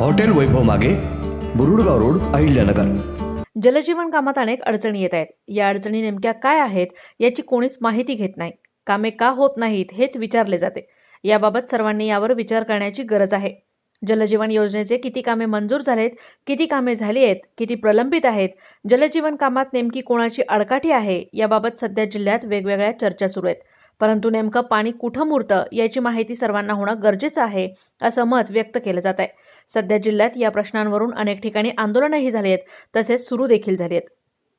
hotel Vaibhav मागे Burudgaon road Ahilyanagar. जलजीवन कामात अनेक अडचणी येत आहेत. या अडचणी नेमक्या काय आहेत याची कोणीच माहिती घेत नाही. कामे का होत नाहीत हेच विचारले जाते. याबाबत सर्वांनी यावर विचार करण्याची गरज आहे. जलजीवन योजनेचे किती कामे मंजूर झालेत किती कामे झाली आहेत किती प्रलंबित आहेत जलजीवन कामात नेमकी कोणाची अडकाठी आहे याबाबत सध्या जिल्ह्यात वेगवेगळ्या चर्चा सुरू आहेत. परंतु नेमकं पाणी कुठं मुरतं याची माहिती सर्वांना होणं गरजेचं आहे असं मत व्यक्त केलं जात आहे. सध्या जिल्ह्यात या प्रश्नांवरून अनेक ठिकाणी आंदोलनही झाली आहेत. तसेच सुरू देखील झाली आहेत.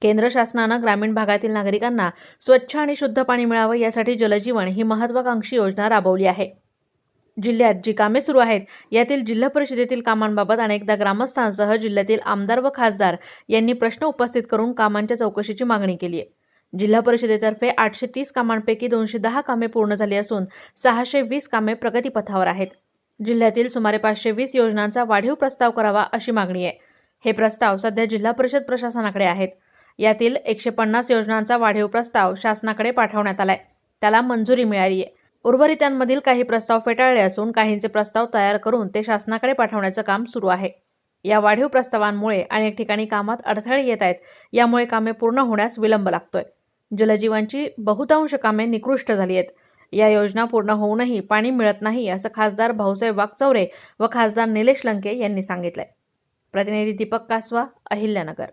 केंद्र शासनानं ग्रामीण भागातील नागरिकांना स्वच्छ आणि शुद्ध पाणी मिळावं यासाठी जलजीवन ही महत्वाकांक्षी योजना राबवली आहे. जिल्ह्यात जी कामे सुरू आहेत यातील जिल्हा परिषदेतील कामांबाबत अनेकदा ग्रामस्थांसह जिल्ह्यातील आमदार व खासदार यांनी प्रश्न उपस्थित करून कामांच्या चौकशीची मागणी केली आहे. जिल्हा परिषदेतर्फे आठशे तीस कामांपैकी दोनशे दहा कामे पूर्ण झाली असून सहाशे वीस कामे प्रगतीपथावर आहेत. जिल्ह्यातील सुमारे पाचशे वीस योजनांचा वाढीव प्रस्ताव करावा अशी मागणी आहे. हे प्रस्ताव सध्या जिल्हा परिषद प्रशासनाकडे आहेत. यातील एकशे पन्नास योजनांचा वाढीव प्रस्ताव शासनाकडे पाठवण्यात आलाय. त्याला मंजुरी मिळाली आहे. उर्वरितांमधील काही प्रस्ताव फेटाळले असून काहींचे प्रस्ताव तयार करून ते शासनाकडे पाठवण्याचं काम सुरू आहे. या वाढीव प्रस्तावांमुळे अनेक ठिकाणी कामात अडथळे येत आहेत. यामुळे कामे पूर्ण होण्यास विलंब लागतोय. जलजीवांची बहुतांश कामे निकृष्ट झाली आहेत. या योजना पूर्ण होऊनही पाणी मिळत नाही असं खासदार भाऊसाहेब वागचौरे व खासदार निलेश लंके यांनी सांगितलंय. प्रतिनिधी दीपक कासवा अहिल्यानगर.